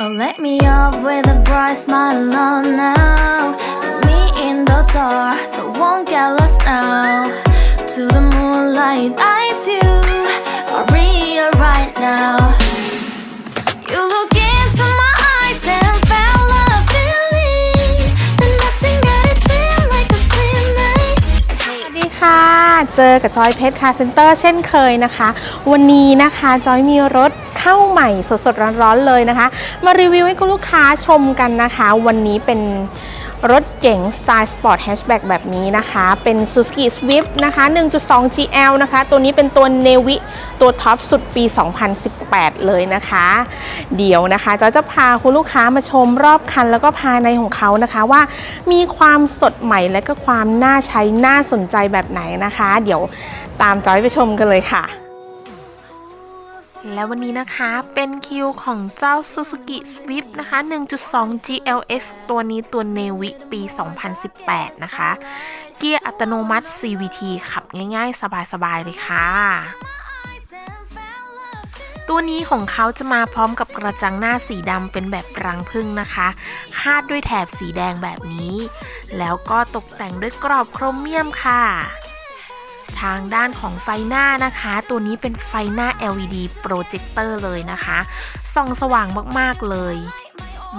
Oh, Wake me up with a bright smile on now. Put me in the dark, so won't get lost now. To the moonlight, eyes you, Maria right now. เจอกับจอยเพชรคาร์เซ็นเตอร์เช่นเคยนะคะ วันนี้นะคะจอยมีรถเข้าใหม่สดๆร้อนๆเลยนะคะ มารีวิวให้คุณลูกค้าชมกันนะคะ วันนี้เป็น รถเก๋งสไตล์สปอร์ตแฮชแบ็กแบบนี้นะคะ เป็น Suzuki Swift นะคะ 1.2 GL นะคะ ตัวนี้เป็นตัว Navy ตัวท็อปสุดปี 2018 เลยนะคะ เดี๋ยวนะคะจอยจะพาคุณลูกค้ามาชมรอบคันแล้วก็ภายในของเขานะคะว่ามีความสดใหม่และก็ความน่าใช้น่าสนใจแบบไหนนะคะ เดี๋ยวตามจอยไปชมกันเลยค่ะ และวันนี้นะคะเป็นคิวของเจ้า Suzuki Swift นะคะ 1.2 GLX ตัวนี้ตัว Navy ปี 2018 นะคะ เกียร์อัตโนมัติ CVT ขับง่ายๆ สบายๆ เลยค่ะ ตัวนี้ของเขาจะมาพร้อมกับกระจังหน้าสีดำเป็นแบบรังพึ่งนะคะ คาดด้วยแถบสีแดงแบบนี้ แล้วก็ตกแต่งด้วยกรอบโครเมียมค่ะ ทางด้านของไฟหน้านะคะ ตัวนี้เป็นไฟหน้า LED โปรเจคเตอร์เลยนะคะส่องสว่างมากๆเลย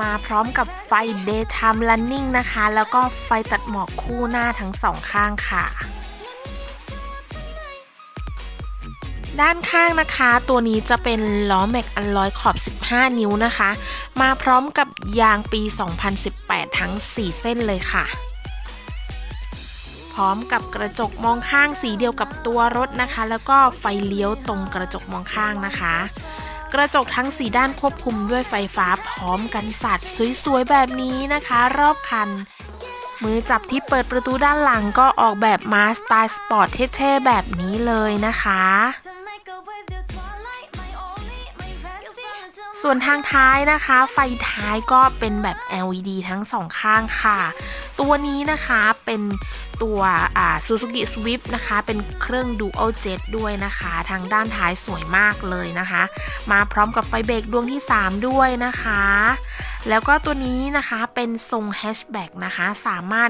มาพร้อมกับไฟ Daytime Running นะคะ แล้วก็ไฟตัดหมอกคู่หน้าทั้งสองข้างค่ะด้านข้างนะคะ ตัวนี้จะเป็นล้อแม็กอัลลอยขอบ 15 นิ้วนะคะ มาพร้อมกับยางปี 2018 ทั้ง 4 เส้นเลยค่ะ ร้อมกับกระจกมองข้างสีเดียวกับตัวรถนะคะ แล้วก็ไฟเลี้ยวตรงกระจกมองข้างนะคะ กระจกทั้งสีด้านควบคุมด้วยไฟฟ้าพร้อมกันสาดสวยๆแบบนี้นะคะ รอบคัน มือจับที่เปิดประตูด้านหลังก็ออกแบบมาสไตล์สปอร์ตเท่ๆแบบนี้เลยนะคะ ส่วนทางท้ายนะคะ ไฟท้ายก็เป็นแบบ LED ทั้งสองข้างค่ะ ตัวนี้นะคะเป็นตัว Suzuki Swift นะคะ เป็นเครื่อง Dual Jet ด้วยนะคะ ทางด้านท้ายสวยมากเลยนะคะ มาพร้อมกับไฟเบรกดวงที่ 3 ด้วยนะคะ แล้วก็ตัวนี้นะคะเป็นทรงแฮชแบ็กนะคะ สามารถ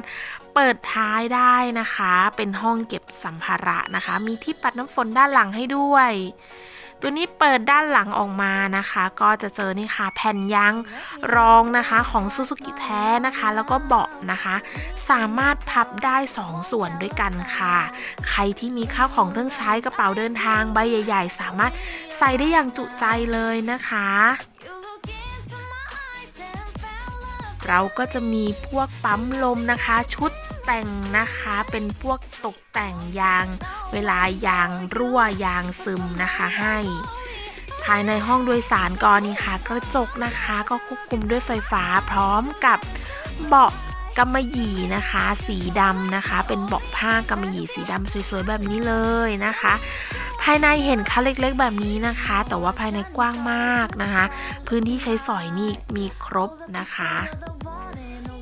เปิดท้ายได้นะคะ เป็นห้องเก็บสัมภาระนะคะ มีที่ปัดน้ำฝนด้านหลังให้ด้วย ตัวนี้เปิดด้านหลังออกมานะคะ ก็จะเจอนี่ค่ะแผ่นยางรองนะคะของ Suzuki แท้นะคะ แล้วก็เบาะนะคะ สามารถพับได้ 2 ส่วนด้วยกันค่ะ ใครที่มีข้าวของเครื่องใช้กระเป๋าเดินทางใบใหญ่ ๆ สามารถใส่ได้อย่างจุใจเลยนะคะเราก็จะมีพวกปั๊มลมนะคะ ชุดแต่งนะคะเป็นพวกตกแต่งยาง เวลายางรั่วยางซึมนะคะให้ ภายในห้องโดยสารก็นี่ค่ะ กระจกนะคะก็ควบคุมด้วยไฟฟ้าพร้อมกับเบาะกำมะหยี่นะคะ สีดำนะคะ เป็นเบาะผ้ากำมะหยี่สีดำสวยๆแบบนี้เลยนะคะ ภายในเห็นคันเล็กๆแบบนี้นะคะ แต่ว่าภายในกว้างมากนะคะ พื้นที่ใช้สอยนี่มีครบนะคะ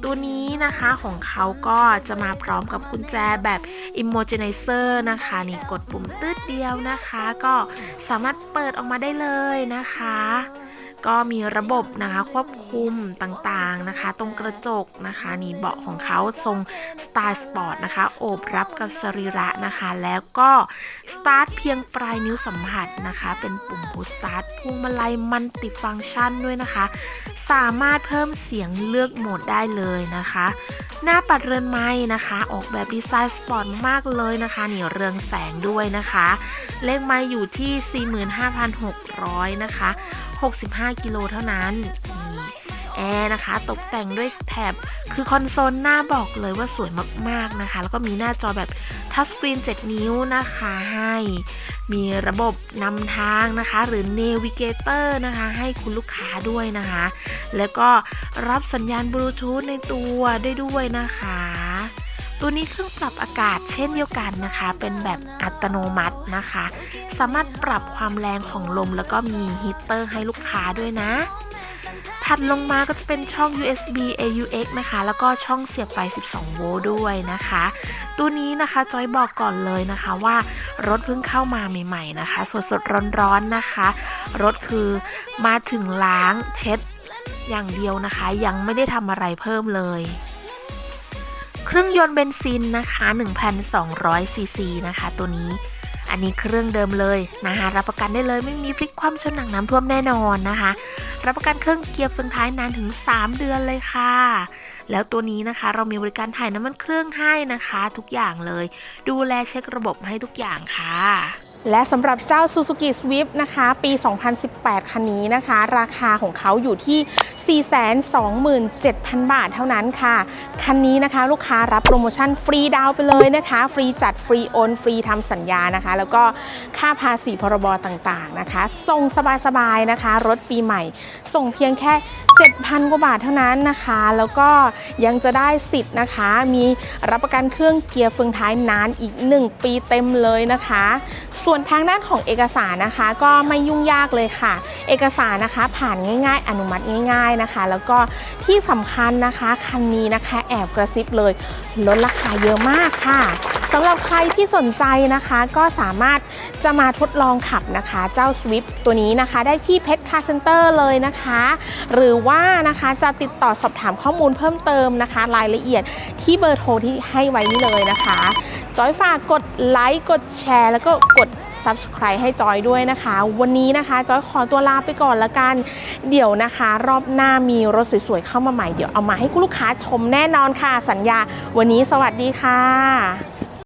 ตัวนี้นะคะของเขาก็จะมาพร้อมกับกุญแจแบบ i m m o g e n i z e r นะคะ นี่กดปุ่มตืดเดียวนะคะ ก็สามารถเปิดออกมาได้เลยนะคะ ก็มีระบบนะคะควบคุมต่างๆนะคะ ตรงกระจกนะคะนี่เบาะของเขาทรงสไตล์สปอร์ตนะคะโอบรับกับสรีระนะคะ แล้วก็สตาร์ทเพียงปลายนิ้วสัมผัสนะคะ เป็นปุ่มพุชสตาร์ทพวงมาลัยมันติฟังก์ชันด้วยนะคะ สามารถเพิ่มเสียงเลือกโหมดได้เลยนะคะ หน้าปัดเรือนไม้นะคะ ออกแบบดีไซน์สปอร์ตมากเลยนะคะนี่เรืองแสงด้วยนะคะ เลขไม้อยู่ที่ 45,600 นะคะ 65กิโลเท่านั้นนี่แอร์นะคะ ตกแต่งด้วยแถบคือคอนโซลหน้าบอกเลยว่าสวยมากๆนะคะ แล้วก็มีหน้าจอแบบทัชสกรีน 7 นิ้วนะคะให้ มีระบบนำทางนะคะ หรือ Navigator นะคะ ให้คุณลูกค้าด้วยนะคะ แล้วก็รับสัญญาณบลูทูธในตัวได้ด้วยนะคะ ตัวนี้เครื่องปรับอากาศเช่นเดียวกันนะคะ เป็นแบบอัตโนมัตินะคะ สามารถปรับความแรงของลมแล้วก็มีฮีตเตอร์ให้ลูกค้าด้วยนะ ถัดลงมาก็จะเป็นช่อง USB AUX นะคะ แล้วก็ช่องเสียบไฟ 12 โวลต์ด้วยนะคะ ตัวนี้นะคะจอยบอกก่อนเลยนะคะว่ารถเพิ่งเข้ามาใหม่ ๆนะคะ สดๆร้อนๆนะคะ รถคือมาถึงล้างเช็ดอย่างเดียวนะคะ ยังไม่ได้ทำอะไรเพิ่มเลย เครื่องยนต์เบนซินนะคะ1,200ซีซีนะคะ ตัวนี้อันนี้เครื่องเดิมเลยนะคะรับประกันได้เลยไม่มีพลิกคว่ำชนหนังน้ำท่วมแน่นอนนะคะ รับประกันเครื่องเกียร์เฟืองท้ายนานถึง 3 เดือนเลยค่ะ แล้วตัวนี้นะคะเรามีบริการถ่ายน้ำมันเครื่องให้นะคะ ทุกอย่างเลย ดูแลเช็คระบบให้ทุกอย่างค่ะ และสำหรับเจ้า Suzuki Swift นะคะ ปี 2018 คันนี้นะคะ ราคาของเขาอยู่ที่ 427,000 บาทเท่านั้นค่ะ คันนี้นะคะลูกค้ารับโปรโมชั่นฟรีดาวไปเลยนะคะ ฟรีจัดฟรีโอน ฟรีทำสัญญานะคะ แล้วก็ค่าภาษีพรบต่างๆนะคะ ส่งสบายๆนะคะ รถปีใหม่ ส่งเพียงแค่ 7,000 กว่าบาทเท่านั้นนะคะ แล้วก็ยังจะได้สิทธิ์นะคะ มีรับประกันเครื่องเกียร์เฟืองท้ายนานอีก 1 ปีเต็มเลยนะคะส่วนทางด้านของเอกสารนะคะก็ไม่ยุ่งยากเลยค่ะ เอกสารนะคะผ่านง่าย ๆ อนุมัติง่าย ๆนะคะ แล้วก็ที่สำคัญนะคะคันนี้นะคะ แอบกระซิบเลยลดราคาเยอะมากค่ะำหรับใครที่สนใจนะคะก็สามารถจะมาทดลองขับนะคะ เจ้า Swift ตัวนี้นะคะได้ที่เพชรคาเซ็นเตอร์เลยนะคะ หรือว่านะคะจะติดต่อสอบถามข้อมูลเพิ่มเติมนะคะ รายละเอียดที่เบอร์โทรที่ให้ไว้นี่เลยนะคะจอยฝากกดไลค์กดแชร์ แล้วก็กด Subscribe ให้จอยด้วยนะคะ วันนี้นะคะจอยขอตัวลาไปก่อนละกัน เดี๋ยวนะคะ รอบหน้ามีรถสวยๆเข้ามาใหม่เดี๋ยวเอามาให้คุณลูกค้าชมแน่นอนค่ะสัญญา วันนี้สวัสดีค่ะ